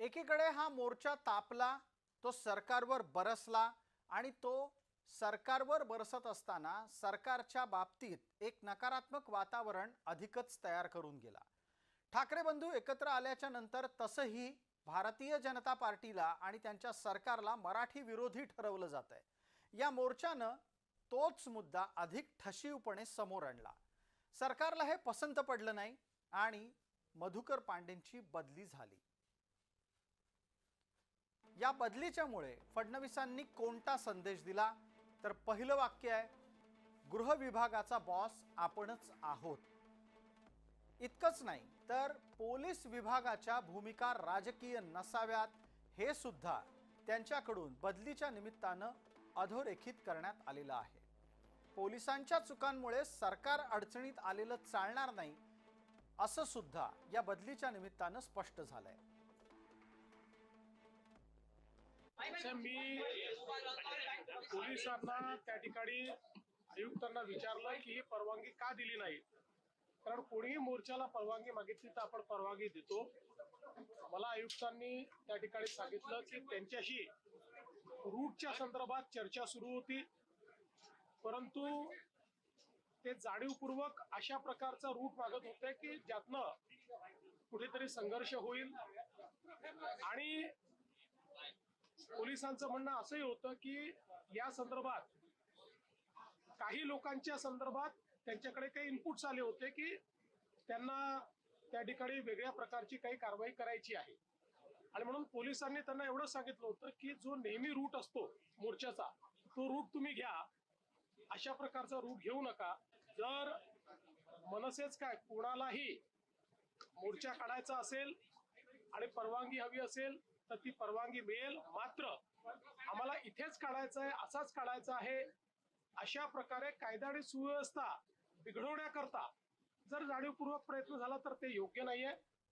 एकीकडे हा मोर्चा तापला तो सरकारवर बरसला आणि तो सरकारवर बरसत असताना सरकारच्या बाबतीत एक नकारात्मक वातावरण अधिकच तयार करून गेला. ठाकरे बंधू एकत्र आल्याच्यानंतर तसंही भारतीय जनता पार्टीला आणि त्यांच्या सरकारला मराठी विरोधी ठरवलं जात आहे या मोर्चानं तोच मुद्दा अधिक ठशीवपणे समोर आणला. सरकारला हे पसंत पडलं नाही आणि मधुकर पांडेंची बदली झाली. या बदलीच्यामुळे फडणवीसांनी कोणता संदेश दिला? तर पहिलं वाक्य आहे गृह विभागाचा बॉस आपणच आहोत. इतकंच नाही तर पोलीस विभागाच्या भूमिका राजकीय नसाव्यात हे सुद्धा त्यांच्याकडून बदलीच्या निमित्तानं अधोरेखित करण्यात आलेलं आहे. पोलिसांच्या चुकांमुळे सरकार अडचणीत आलेलं चालणार नाही असं सुद्धा या बदलीच्या निमित्तानं स्पष्ट झालंय. साहेब, मी पोलिसांना त्या ठिकाणी आयुक्तांना विचारलं की ही परवानगी का दिली नाही? कारण कोणीही मोर्चाला परवानगी मागितली तर आपण परवानगी देतो. मला आयुक्तांनी त्या ठिकाणी सांगितलं की त्यांच्याशी रूटच्या संदर्भात चर्चा सुरू होती. परंतु ते जाणीवपूर्वक अशा प्रकारचा रूट मागत होते की ज्यातनं कुठेतरी संघर्ष होईल. आणि पोलिसांचं म्हणणं असंही होतं की या संदर्भात काही लोकांच्या संदर्भात त्यांच्याकडे काही इनपुट्स आले होते की त्यांना त्या ठिकाणी वेगळ्या प्रकारची काही कारवाई करायची आहे. आणि म्हणून पोलिसांनी त्यांना एवढं सांगितलं होतं की जो नेहमी रूट असतो मोर्चाचा तो रूट तुम्ही घ्या. अशा प्रकारचा रूट घेऊ नका. जर मनसेच काय कोणालाही मोर्चा काढायचा असेल आणि परवानगी हवी असेल तर ती परवानगी मिळेल. मात्र आम्हाला इथेच काढायचं आहे असाच काढायचा आहे. अशा प्रकारे कायदा आणि सुव्यवस्था बिघडवण्याकरता जर जाणीवपूर्वक प्रयत्न झाला तर ते योग्य नाहीये.